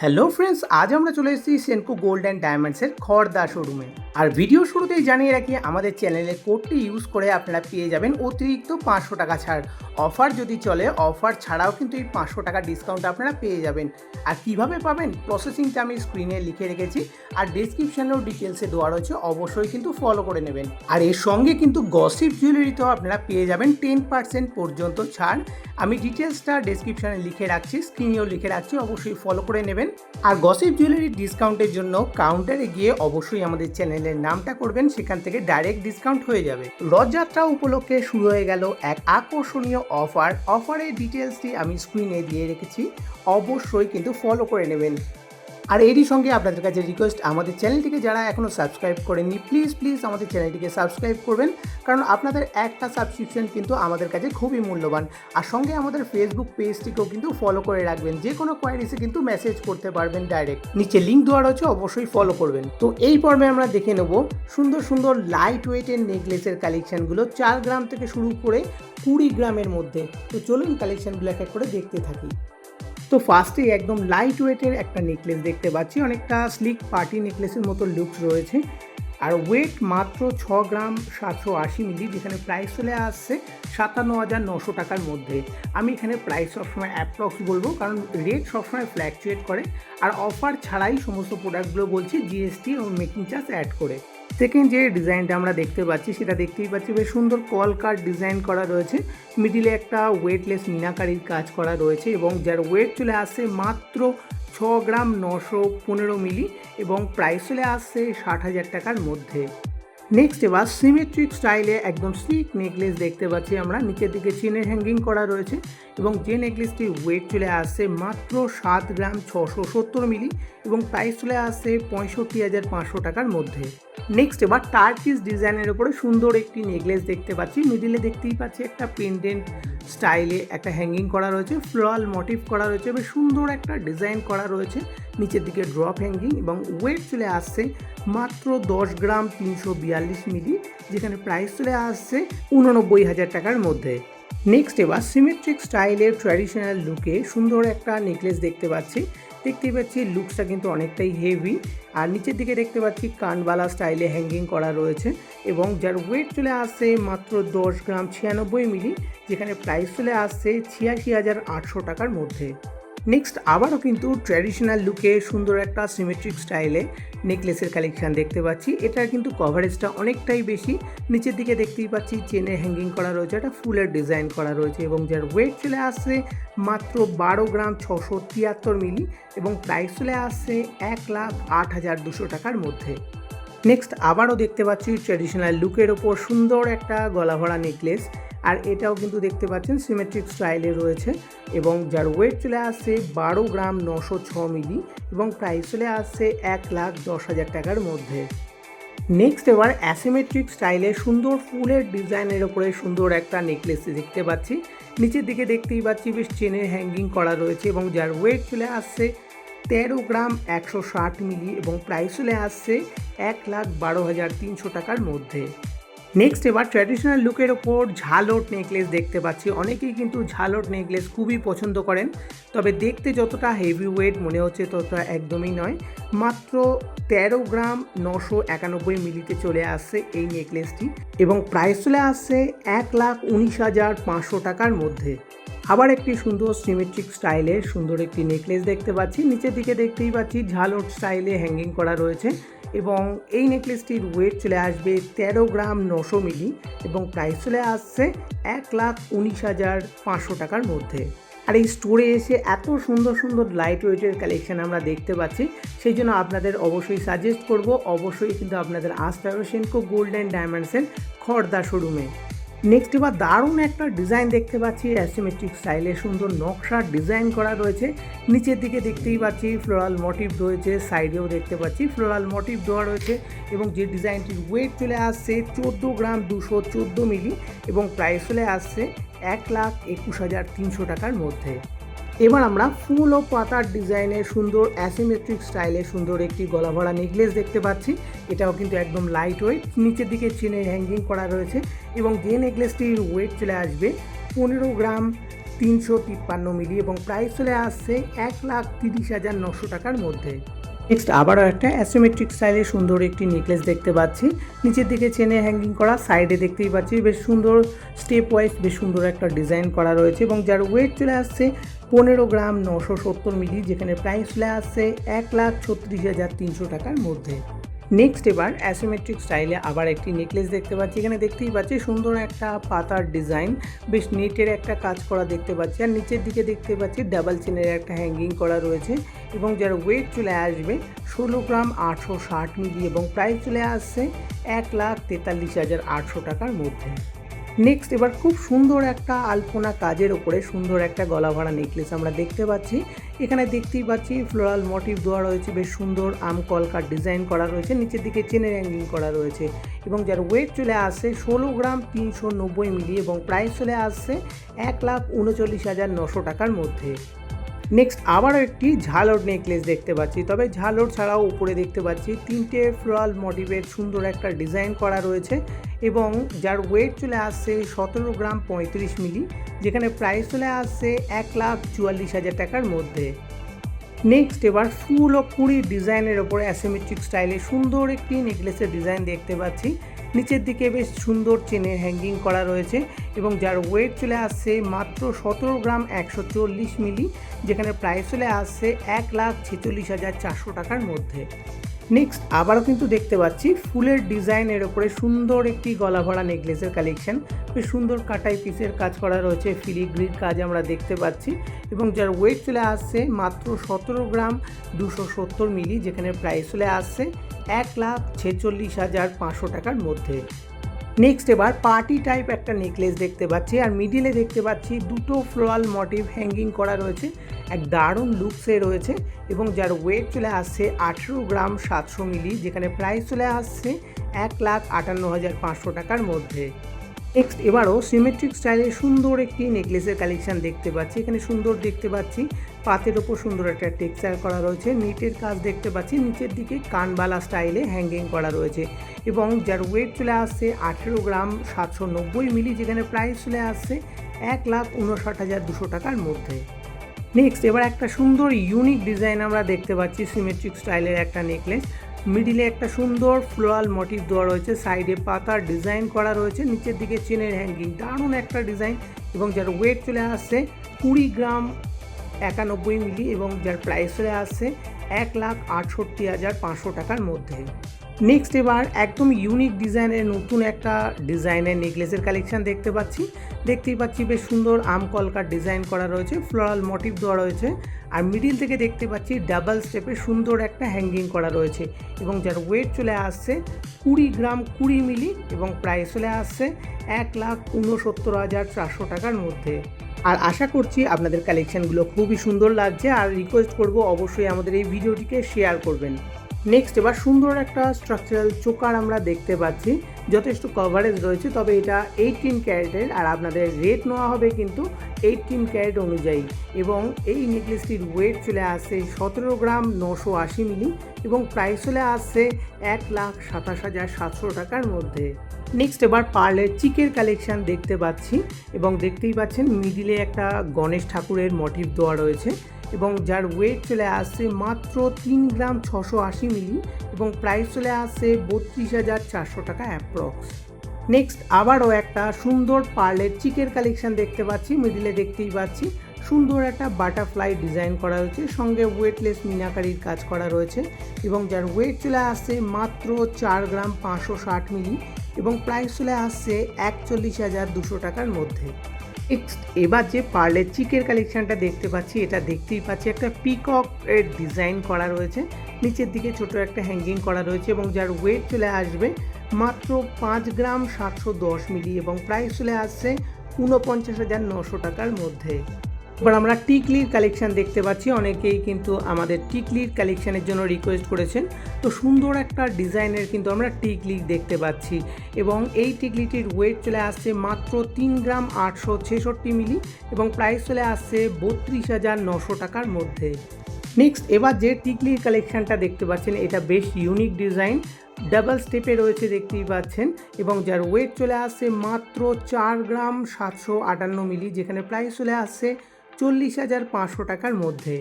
Hello friends আজ আমরা চলে এসেছি সেনকো গোল্ড অ্যান্ড ডায়মন্ডসের খড়দা শোরুমে আর ভিডিও শুরুতেই জানিয়ে রাখি, আমাদের চ্যানেলে কোডটি ইউজ করে আপনারা পেয়ে যাবেন অতিরিক্ত পাঁচশো টাকা ছাড়। অফার যদি চলে অফার ছাড়াও কিন্তু এই পাঁচশো টাকা ডিসকাউন্ট আপনারা পেয়ে যাবেন। আর কীভাবে পাবেন? প্রসেসিংটা আমি স্ক্রিনে লিখে রেখেছি। আর ডিসক্রিপশানেও ডিটেলসে দেওয়া রয়েছে, অবশ্যই কিন্তু ফলো করে নেবেন। আর এর সঙ্গে কিন্তু গসিপ জুয়েলারিতেও আপনারা পেয়ে যাবেন টেন পার্সেন্ট পর্যন্ত ছাড়। আমি ডিটেলসটা ডিসক্রিপশানে লিখে রাখছি স্ক্রিনেও লিখে রাখছি, অবশ্যই ফলো করে নেবেন। আর গসিপ জুয়েলারি ডিসকাউন্টের জন্য কাউন্টারে গিয়ে অবশ্যই আমাদের চ্যানেলের নামটা করবেন, সেখান থেকে ডাইরেক্ট ডিসকাউন্ট হয়ে যাবে। রথযাত্রা উপলক্ষে শুরু হয়ে গেল এক আকর্ষণীয় অফার অফারের ডিটেলসটি আমি স্ক্রিনে দিয়ে রেখেছি, অবশ্যই কিন্তু ফলো করে নেবেন। আর এরই সঙ্গে আপনাদের কাছে রিকোয়েস্ট আমাদের চ্যানেলটিকে যারা এখনও সাবস্ক্রাইব করেননি প্লিজ প্লিজ আমাদের চ্যানেলটিকে সাবস্ক্রাইব করবেন। কারণ আপনাদের একটা সাবস্ক্রিপশন কিন্তু আমাদের কাছে খুবই মূল্যবান। আর সঙ্গে আমাদের ফেসবুক পেজটিকেও কিন্তু ফলো করে রাখবেন। যে কোনো কোয়ারিসে কিন্তু মেসেজ করতে পারবেন ডাইরেক্ট নিচে লিঙ্ক দেওয়া রয়েছে, অবশ্যই ফলো করবেন। তো এই পর্বে আমরা দেখে নেব সুন্দর সুন্দর লাইট ওয়েটের নেকলেসের কালেকশনগুলো চার গ্রাম থেকে শুরু করে কুড়ি গ্রামের মধ্যে। তো চলুন কালেকশনগুলো এক এক করে দেখতে থাকি। তো ফার্স্টেই একদম লাইট ওয়েটের একটা নেকলেস দেখতে পাচ্ছি। অনেকটা স্লিক পার্টি নেকলেসের মতো লুকস রয়েছে। আর ওয়েট মাত্র ছ গ্রাম সাতশো আশি মিলি যেখানে প্রাইস চলে আসছে সাতান্ন হাজার নশো টাকার মধ্যে। আমি এখানে প্রাইস সবসময় অ্যাপ্রক্স বলব, কারণ রেট সবসময় ফ্ল্যাকচুয়েট করে। আর অফার ছাড়াই সমস্ত প্রোডাক্টগুলো বলছি জিএসটি এবং মেকিং চার্জ অ্যাড করে। সেকেন্ড যে ডিজাইনটা আমরা দেখতে পাচ্ছি, সেটা দেখতেই পাচ্ছি, বেশ সুন্দর কল কার্ড ডিজাইন করা রয়েছে। মিডিলে একটা ওয়েটলেস মিনাকারির কাজ করা রয়েছে এবং যার ওয়েট চলে আসছে মাত্র ছ গ্রাম নশো পনেরো মিলি এবং প্রাইস চলে আসছে ষাট হাজার টাকার মধ্যে। নেক্সট এবার সিমেট্রিক স্টাইলে একদম স্লিক নেকলেস দেখতে পাচ্ছি আমরা। নিচের দিকে চিনে হ্যাঙ্গিং করা রয়েছে এবং যে নেকলেসটির ওয়েট চলে আসছে মাত্র সাত গ্রাম ছশো সত্তর মিলি এবং প্রাইস চলে আসছে পঁয়ষট্টি হাজার পাঁচশো টাকার মধ্যে। নেক্সট এবার টার্কিস ডিজাইনের ওপরে সুন্দর একটি নেকলেস দেখতে পাচ্ছি। মিডিলে দেখতেই পাচ্ছি একটা পেন্ডেন্ট স্টাইলে একটা হ্যাঙ্গিং করা রয়েছে ফ্লোরাল মোটিভ করা রয়েছে, বেশ সুন্দর একটা ডিজাইন করা রয়েছে। নিচের দিকে ড্রপ হ্যাঙ্গিং এবং ওয়েট চলে আসছে মাত্র দশ গ্রাম তিনশো বিয়াল্লিশ মিলি, যেখানে প্রাইস চলে আসছে উননব্বই হাজার টাকার মধ্যে। নেক্সট এবার সিমেট্রিক স্টাইলের ট্র্যাডিশনাল লুকে সুন্দর একটা নেকলেস দেখতে পাচ্ছি। দেখতেই পাচ্ছি লুকসটা কিন্তু অনেকটাই হেভি আর নিচের দিকে দেখতে পাচ্ছি, কানবালা স্টাইলে হ্যাঙ্গিং করা রয়েছে। এবং যার ওয়েট চলে আসছে মাত্র দশ গ্রাম ছিয়ানব্বই মিলি, যেখানে প্রাইস চলে আসছে ছিয়াশি হাজার আটশো টাকার মধ্যে। নেক্সট আবারও কিন্তু ট্র্যাডিশনাল লুকে সুন্দর একটা সিমেট্রিক স্টাইলে নেকলেসের কালেকশান দেখতে পাচ্ছি। এটার কিন্তু কভারেজটা অনেকটাই বেশি। নিচের দিকে দেখতেই পাচ্ছি চেনে হ্যাঙ্গিং করা রয়েছে, একটা ফুলের ডিজাইন করা রয়েছে এবং যার ওয়েট চলে আসছে মাত্র বারো গ্রাম ছশো তিয়াত্তর মিলি এবং প্রাইস চলে আসছে এক লাখ আট হাজার দুশো টাকার মধ্যে। নেক্সট আবারও দেখতে পাচ্ছি ট্র্যাডিশনাল লুকের ওপর সুন্দর একটা গলা ভরা নেকলেস আর এটাও কিন্তু দেখতে পাচ্ছেন সিমেট্রিক স্টাইলে রয়েছে এবং যার ওয়েট চলে আসছে বারো গ্রাম নশো ছ মিলি এবং প্রাইস চলে আসছে এক লাখ দশ হাজার টাকার মধ্যে। নেক্সট এবার অ্যাসিমেট্রিক স্টাইলে সুন্দর ফুলের ডিজাইনের ওপরে সুন্দর একটা নেকলেস দেখতে পাচ্ছি। নিচের দিকে দেখতেই পাচ্ছি বেশ চেনের হ্যাঙ্গিং করা রয়েছে এবং যার ওয়েট চলে আসছে তেরো গ্রাম একশো ষাট মিলি এবং প্রাইস চলে আসছে এক লাখ বারো হাজার তিনশো টাকার মধ্যে। নেক্সট এবার ট্র্যাডিশনাল লুকের ওপর ঝালট নেকলেস দেখতে পাচ্ছি। অনেকেই কিন্তু ঝালট নেকলেস খুবই পছন্দ করেন, তবে দেখতে যতটা হেভি ওয়েট মনে হচ্ছে ততটা একদমই নয়। মাত্র তেরো গ্রাম নশো একানব্বই মিলিতে চলে আসছে এই নেকলেসটি এবং প্রাইস চলে আসছে এক লাখ উনিশ হাজার পাঁচশো টাকার মধ্যে। আবার একটি সুন্দর সিমেট্রিক স্টাইলের সুন্দর একটি নেকলেস দেখতে পাচ্ছি। নিচের দিকে দেখতেই পাচ্ছি ঝালট স্টাইলে হ্যাঙ্গিং করা রয়েছে। এবং এই নেকলেসটির ওয়েট চলে আসবে তেরো গ্রাম নশো মিলি এবং প্রাইস চলে আসছে এক লাখ উনিশ হাজার পাঁচশো টাকার মধ্যে। আর এই স্টোরে এসে এত সুন্দর সুন্দর লাইট ওয়েটের কালেকশান আমরা দেখতে পাচ্ছি, সেই জন্য আপনাদের অবশ্যই সাজেস্ট করব। অবশ্যই কিন্তু আপনাদের আসতে হবে সেনকো গোল্ড অ্যান্ড ডায়মন্ডসের খড়দা শোরুমে নেক্সট এবার দারুণ একটা ডিজাইন দেখতে পাচ্ছি অ্যাসিমেট্রিক স্টাইলে সুন্দর নকশার ডিজাইন করা রয়েছে। নিচের দিকে দেখতেই পাচ্ছি ফ্লোরাল মোটিভ রয়েছে সাইডেও দেখতে পাচ্ছি ফ্লোরাল মোটিভ দেওয়া রয়েছে এবং যে ডিজাইনটির ওয়েট চলে আসছে চোদ্দ গ্রাম দুশো চোদ্দ মিলি এবং প্রাইস চলে আসছে এক লাখ একুশ হাজার তিনশো টাকার মধ্যে। এবার আমরা ফুল ও পাতার ডিজাইনের সুন্দর অ্যাসিমেট্রিক স্টাইলে সুন্দর একটি গলা ভরা নেকলেস দেখতে পাচ্ছি। এটাও কিন্তু একদম লাইট ওয়েট নিচের দিকে চেনে হ্যাঙ্গিং করা রয়েছে এবং যে নেকলেসটির ওয়েট চলে আসবে পনেরো গ্রাম তিনশো তিপ্পান্ন মিলি এবং প্রাইস চলে আসছে এক লাখ তিরিশ হাজার নশো টাকার মধ্যে। নেক্সট আবারও একটা অ্যাসোমেট্রিক স্টাইলে সুন্দর একটি নেকলেস দেখতে পাচ্ছি। নিচের দিকে চেনে হ্যাঙ্গিং করা সাইডে দেখতেই পাচ্ছি বেশ সুন্দর স্টেপ ওয়াইজ বেশ সুন্দর একটা ডিজাইন করা রয়েছে এবং যার ওয়েট চলে আসছে পনেরো গ্রাম নশো সত্তর মিলি, যেখানে প্রাইস আসছে এক লাখ ছত্রিশ হাজার তিনশো টাকার মধ্যে। নেক্সট এবার অ্যাসোমেট্রিক স্টাইলে আবার একটি নেকলেস দেখতে পাচ্ছি। এখানে দেখতেই পাচ্ছি সুন্দর একটা পাতার ডিজাইন বেশ নেটের একটা কাজ করা দেখতে পাচ্ছি। আর নিচের দিকে দেখতে পাচ্ছি ডাবল চেনের একটা হ্যাঙ্গিং করা রয়েছে এবং যার ওয়েট চলে আসবে ষোলো গ্রাম আটশো ষাট মিলি এবং প্রাইস চলে আসছে এক লাখ তেতাল্লিশ হাজার আটশো টাকার মধ্যে। নেক্সট এবার খুব সুন্দর একটা আলপনা কাজের ওপরে সুন্দর একটা গলা ভরা নেকলেস আমরা দেখতে পাচ্ছি। এখানে দেখতেই পাচ্ছি ফ্লোরাল মোটিভ দেওয়া রয়েছে, বেশ সুন্দর আম কলকার ডিজাইন করা রয়েছে, নিচের দিকে চেনের অ্যাঙ্গিং করা রয়েছে এবং যার ওয়েট চলে আসছে ষোলো গ্রাম তিনশো নব্বই মিলি এবং প্রাইস চলে আসছে এক লাখ উনচল্লিশ হাজার নশো টাকার মধ্যে। নেক্সট আবারও একটি ঝালর নেকলেস দেখতে পাচ্ছি। তবে ঝালর ছাড়াও উপরে দেখতে পাচ্ছি তিনটে ফ্লোরাল মোটিভের সুন্দর একটা ডিজাইন করা রয়েছে এবং যার ওয়েট চলে আসছে সতেরো গ্রাম পঁয়ত্রিশ মিলি, যেখানে প্রাইস চলে আসছে এক লাখ চুয়াল্লিশ হাজার টাকার মধ্যে। নেক্সট এবার ফুল ও কুড়ি ডিজাইনের ওপরে অ্যাসিমেট্রিক স্টাইলে সুন্দর একটি নেকলেসের ডিজাইন দেখতে পাচ্ছি। নিচের দিকে বেশ সুন্দর চেনে হ্যাঙ্গিং করা রয়েছে এবং যার ওয়েট চলে আসছে মাত্র সতেরো গ্রাম একশো চল্লিশ মিলি যেখানে প্রাইস চলে আসছে এক লাখ ছেচল্লিশ হাজার চারশো টাকার মধ্যে। নেক্সট আবারও কিন্তু দেখতে পাচ্ছি ফুলের ডিজাইনের ওপরে সুন্দর একটি গলা ভরা নেকলেসের কালেকশন বেশ সুন্দর কাটাই পিসের কাজ করা রয়েছে ফিলিগ্রির কাজ আমরা দেখতে পাচ্ছি। এবং যার ওয়েট চলে আসছে মাত্র সতেরো গ্রাম দুশো সত্তর মিলি যেখানে প্রাইস চলে আসছে এক লাখ ছেচল্লিশ হাজার পাঁচশো টাকার মধ্যে। নেক্সট এবার পার্টি টাইপ একটা নেকলেস দেখতে পাচ্ছি। আর মিডিলে দেখতে পাচ্ছি দুটো ফ্লোরাল মোটিভ হ্যাঙ্গিং করা রয়েছে। এক দারুণ লুকসে রয়েছে এবং যার ওয়েট চলে আসছে আঠেরো গ্রাম সাতশো মিলি, যেখানে প্রাইস চলে আসছে এক লাখ আটান্ন হাজার পাঁচশো টাকার মধ্যে। নেক্সট এবারও সিমেট্রিক স্টাইলে সুন্দর একটি নেকলেসের কালেকশন দেখতে পাচ্ছি। এখানে সুন্দর দেখতে পাচ্ছি, পাতের ওপর সুন্দর একটা টেক্সচার করা রয়েছে নিটের কাজ দেখতে পাচ্ছি, নিচের দিকে কানবালা স্টাইলে হ্যাঙ্গিং করা রয়েছে এবং যার ওয়েট চলে আসছে আঠেরো গ্রাম সাতশো নব্বই মিলি, যেখানে প্রাইস চলে আসছে এক লাখ উনষাট হাজার দুশো টাকার মধ্যে। নেক্সট এবার একটা সুন্দর ইউনিক ডিজাইন আমরা দেখতে পাচ্ছি সিমেট্রিক স্টাইলের একটা নেকলেস মিডিলে একটা সুন্দর ফ্লোরাল মোটিভ দেওয়া রয়েছে সাইডে পাতার ডিজাইন করা রয়েছে, নিচের দিকে চেনের হ্যাঙ্গিং দারুণ একটা ডিজাইন এবং যার ওয়েট চলে আসছে কুড়ি গ্রাম একানব্বই মিলি এবং যার প্রাইস চলে আসছে এক লাখ আটষট্টি হাজার পাঁচশো টাকার মধ্যে। নেক্সট এবার একদম ইউনিক ডিজাইনের নতুন একটা ডিজাইনের নেকলেসের কালেকশন দেখতে পাচ্ছি। দেখতেই পাচ্ছি বেশ সুন্দর আম কলকার ডিজাইন করা রয়েছে ফ্লোরাল মোটিভ দেওয়া রয়েছে আর মিডিল থেকে দেখতে পাচ্ছি ডাবল স্টেপে সুন্দর একটা হ্যাঙ্গিং করা রয়েছে এবং যার ওয়েট চলে আসছে কুড়ি গ্রাম কুড়ি মিলি এবং প্রাইস চলে আসছে এক লাখ উনসত্তর হাজার চারশো টাকার মধ্যে। আর আশা করছি আপনাদের কালেকশানগুলো খুবই সুন্দর লাগছে আর রিকোয়েস্ট করব অবশ্যই আমাদের এই ভিডিওটিকে শেয়ার করবেন। নেক্সট এবার সুন্দর একটা স্ট্রাকচারাল চোকার আমরা দেখতে পাচ্ছি। যথেষ্ট কভারেজ রয়েছে, তবে এটা এইটিন ক্যারেটের, আর আপনাদের রেট নেওয়া হবে কিন্তু এইটিন ক্যারেট অনুযায়ী। এবং এই নেকলেসটির ওয়েট চলে আসছে সতেরো গ্রাম নশো আশি মিলি, এবং প্রাইস চলে আসছে এক লাখ সাতাশ হাজার সাতশো টাকার মধ্যে। নেক্সট এবার পার্লের চিকের কালেকশন দেখতে পাচ্ছি, এবং দেখতেই পাচ্ছেন মিডিলে একটা গণেশ ঠাকুরের মোটিভ দেওয়া রয়েছে। এবং যার ওয়েট চলে আসছে মাত্র তিন গ্রাম ছশো আশি মিলি এবং প্রাইস চলে আসছে বত্রিশ হাজার চারশো টাকা অ্যাপ্রক্স নেক্সট আবারও একটা সুন্দর পার্লের চিকের কালেকশন দেখতে পাচ্ছি মিডিলে দেখতেই পাচ্ছি। সুন্দর একটা বাটারফ্লাই ডিজাইন করা রয়েছে সঙ্গে ওয়েটলেস মিনাকারির কাজ করা রয়েছে এবং যার ওয়েট চলে আসছে মাত্র চার গ্রাম পাঁচশো ষাট মিলি এবং প্রাইস চলে আসছে একচল্লিশ হাজার দুশো টাকার মধ্যে। এবার যে পার্লের চিকের কালেকশনটা দেখতে পাচ্ছি, এটা দেখতেই পাচ্ছি। একটা পিকক এর ডিজাইন করা রয়েছে। নিচের দিকে ছোট একটা হ্যাঙ্গিং করা রয়েছে এবং যার ওয়েট চলে আসবে মাত্র পাঁচ গ্রাম সাতশো দশ মিলি এবং প্রাইস চলে আসছে ঊনপঞ্চাশ হাজার নশো টাকার মধ্যে। এবার আমরা টিকলির কালেকশন দেখতে পাচ্ছি। অনেকেই কিন্তু আমাদের টিকলির কালেকশানের জন্য রিকোয়েস্ট করেছেন। তো সুন্দর একটা ডিজাইনের কিন্তু আমরা টিকলি দেখতে পাচ্ছি এবং এই টিকলিটির ওয়েট চলে আসছে মাত্র তিন গ্রাম আটশো ছেষট্টি মিলি এবং প্রাইস চলে আসছে বত্রিশ হাজার নশো টাকার মধ্যে। নেক্সট এবার যে টিকলির কালেকশনটা দেখতে পাচ্ছেন, এটা বেশ ইউনিক ডিজাইন ডাবল স্টেপে রয়েছে দেখতেই পাচ্ছেন এবং যার ওয়েট চলে আসছে মাত্র চার গ্রাম সাতশো আটান্ন মিলি, যেখানে প্রাইস চলে আসছে চল্লিশ হাজার পাঁচশো টাকার মধ্যে।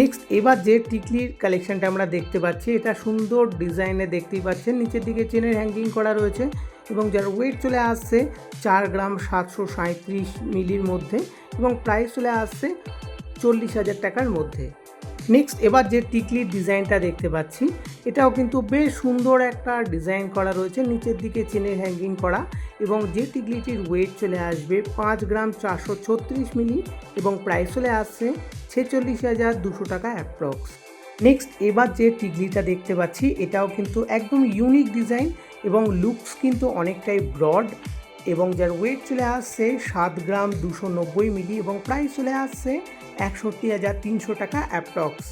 নেক্সট এবার যে টিকলির কালেকশানটা আমরা দেখতে পাচ্ছি, এটা সুন্দর ডিজাইনে দেখতেই পাচ্ছেন। নিচের দিকে চেনের হ্যাঙ্গিং করা রয়েছে এবং যার ওয়েট চলে আসছে চার গ্রাম সাতশো সাঁত্রিশ মিলির মধ্যে এবং প্রাইস চলে আসছে চল্লিশ হাজার টাকার মধ্যে। নেক্সট এবার যে টিকলির ডিজাইনটা দেখতে পাচ্ছি এটাও কিন্তু বেশ সুন্দর একটা ডিজাইন করা রয়েছে, নিচের দিকে চেনের হ্যাঙ্গিং করা এবং যে টিকলিটির ওয়েট চলে আসবে পাঁচ গ্রাম চারশো ছত্রিশ মিলি এবং প্রাইস চলে আসছে ছেচল্লিশ হাজার দুশো টাকা অ্যাপ্রক্স নেক্সট এবার যে টিকলিটা দেখতে পাচ্ছি, এটাও কিন্তু একদম ইউনিক ডিজাইন এবং লুকস কিন্তু অনেকটাই ব্রড এবং যার ওয়েট চলে আসছে সাত গ্রাম দুশো নব্বই মিলি এবং প্রাইস চলে আসছে একষট্টি হাজার তিনশো টাকা অ্যাপটক্স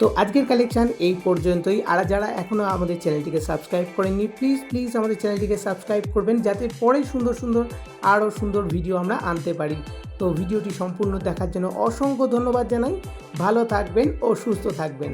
তো আজকের কালেকশান এই পর্যন্তই। আর যারা এখনও আমাদের চ্যানেলটিকে সাবস্ক্রাইব করেননি প্লিজ প্লিজ আমাদের চ্যানেলটিকে সাবস্ক্রাইব করবেন যাতে পরে সুন্দর সুন্দর, আরও সুন্দর ভিডিও আমরা আনতে পারি। তো ভিডিওটি সম্পূর্ণ দেখার জন্য অসংখ্য ধন্যবাদ জানাই। ভালো থাকবেন ও সুস্থ থাকবেন।